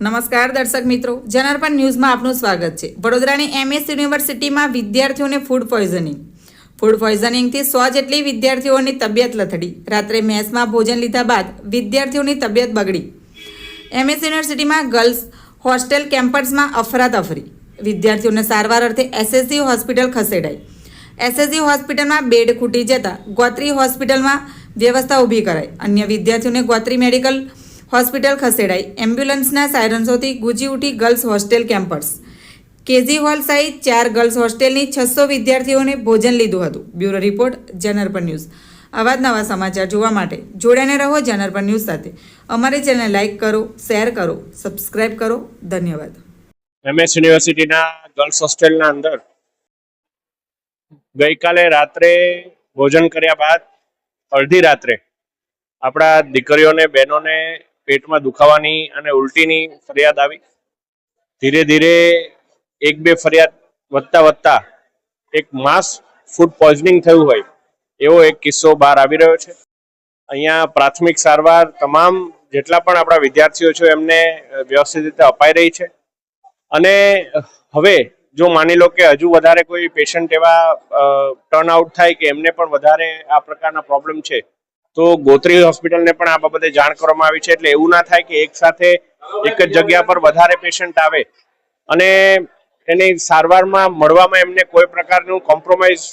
નમસ્કાર દર્શક મિત્રો, જનાર્પણ ન્યૂઝમાં આપનું સ્વાગત છે. વડોદરાની એમએસ યુનિવર્સિટીમાં વિદ્યાર્થીઓને ફૂડ પોઈઝનિંગ ફૂડ પોઈઝનિંગથી સો જેટલી વિદ્યાર્થીઓની તબિયત લથડી. રાત્રે મેસમાં ભોજન લીધા બાદ વિદ્યાર્થીઓની તબિયત બગડી. એમએસ યુનિવર્સિટીમાં ગર્લ્સ હોસ્ટેલ કેમ્પસમાં અફરાતફરી. વિદ્યાર્થીઓને સારવાર અર્થે એસએસજી હોસ્પિટલ ખસેડાઈ. એસએસજી હોસ્પિટલમાં બેડ ખૂટી જતા ગોત્રી હોસ્પિટલમાં વ્યવસ્થા ઊભી કરાઈ. અન્ય વિદ્યાર્થીઓને ગોત્રી મેડિકલ હોસ્પિટલ ખસેડાઈ. એમ્બ્યુલન્સના સાયરન્સોથી ગુજી ઉઠી girls hostel campus KG hall સહિત ચાર ગર્લ્સ હોસ્ટેલની છસો વિદ્યાર્થીઓને ભોજન લીધું હતું. બ્યુરો રિપોર્ટ જનરપન ન્યૂઝ. આવા જ નવા સમાચાર જોવા માટે જોડાને રહો જનરપન ન્યૂઝ સાથે. અમારી ચેનલ લાઇક કરો, શેર કરો, સબસ્ક્રાઇબ કરો. ધન્યવાદ. એમએસ યુનિવર્સિટીના ગર્લ્સ હોસ્ટેલના અંદર ગઈકાલે રાત્રે ભોજન કર્યા બાદ અડધી રાત્રે આપણા દીકરીઓને, બહેનોને પેટમાં દુખાવાની અને ઉલટીની ફરિયાદ આવી. ધીરે ધીરે એક બે ફરિયાદ વધતા વધતા એક માસ ફૂડ પોઈઝનિંગ થયું હોય એવો એક કિસ્સો બહાર આવી રહ્યો છે. અહીંયા પ્રાથમિક સારવાર તમામ જેટલા પણ આપણા વિદ્યાર્થીઓ છે એમને વ્યવસ્થિત રીતે અપાઈ રહી છે. અને હવે જો માની લો કે હજુ વધારે કોઈ પેશન્ટ એવા ટર્ન આઉટ થાય કે એમને પણ વધારે આ પ્રકારના પ્રોબ્લેમ છે તો ગોત્રી હોસ્પિટલને પણ આ બાબતે જાણ કરવામાં આવી છે. એટલે એવું ના થાય કે એક સાથે એક જ જગ્યા પર વધારે પેશન્ટ આવે. અને એની સારવારમાં મળવામાં એમને કોઈ પ્રકારનું કોમ્પ્રોમાઇઝ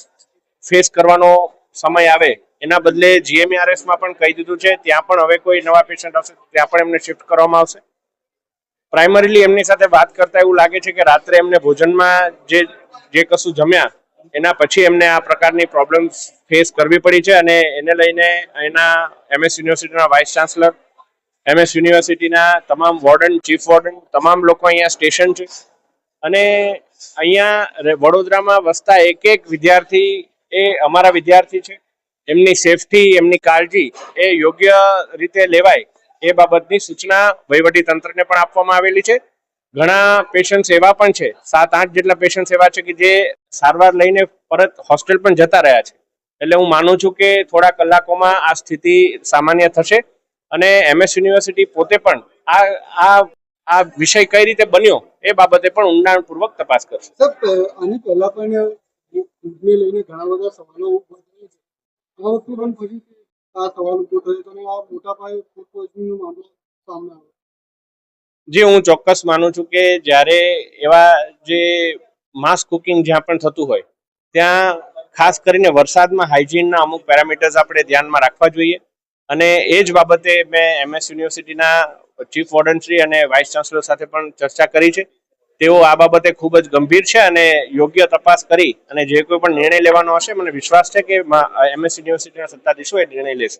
ફેસ કરવાનો સમય આવે. એના બદલે જીએમઆરએસમાં પણ કહી દીધું છે, ત્યાં પણ હવે કોઈ નવા પેશન્ટ આવશે ત્યાં પણ એમને શિફ્ટ કરવામાં આવશે. પ્રાઇમરીલી એમની સાથે વાત કરતા એવું લાગે છે કે રાત્રે એમને ભોજનમાં જે જે કશું જમ્યા એના પછી એમને આ પ્રકારની પ્રોબ્લેમ ફેસ કરવી પડી છે અને એને લઈને એના એમએસ યુનિવર્સિટીના વાઇસ ચાન્સલર એમએસ યુનિવર્સિટીના તમામ વોર્ડન ચીફ વોર્ડન તમામ લોકો અહીંયા સ્ટેશન છે. અને અહીંયા વડોદરામાં વસતા એક એક વિદ્યાર્થી એ અમારા વિદ્યાર્થી છે. એમની સેફટી એમની કાળજી એ યોગ્ય રીતે લેવાય એ બાબતની સૂચના વહીવટી તંત્રને પણ આપવામાં આવેલી છે. ઘણા પેશન્ટ એવા પણ છે, સાત, આઠ જેટલા પેશન્ટ એવા છે કે જે સારવાર લઈને પરત હોસ્ટેલ પણ જતા રહ્યા છે. એટલે હું માનું છું કે થોડા કલાકોમાં આ સ્થિતિ સામાન્ય થશે અને એમએસ યુનિવર્સિટી પોતે પણ આ આ વિષય કઈ રીતે બન્યો એ બાબતે પણ ઊંડાણપૂર્વક તપાસ કરશે. આની પહેલા પણ ફૂડને લઈને ઘણા બધા સવાલો આ વખતે પણ ફરી આ સવાલ ઊભો થયો અને આ મોટા પાયે ફૂડ પોઈઝનિંગનો મામલો સામે આવ્યો જે હું ચોક્કસ માનું છું કે જ્યારે એવા જે માસ કુકિંગ જ્યાં પણ થતું હોય, ત્યાં ખાસ કરીને વરસાદમાં હાઇજીનના અમુક પેરામીટર્સ આપણે ધ્યાનમાં રાખવા જોઈએ. અને એ જ બાબતે મેં એમએસ યુનિવર્સિટીના ચીફ વોર્ડનશ્રી અને વાઇસ ચાન્સલર સાથે પણ ચર્ચા કરી છે. તેઓ આ બાબતે ખૂબ જ ગંભીર છે અને યોગ્ય તપાસ કરી અને જે કોઈ પણ નિર્ણય લેવાનો હશે, મને વિશ્વાસ છે કે એમએસ યુનિવર્સિટીના સત્તાધીશો એ નિર્ણય લેશે.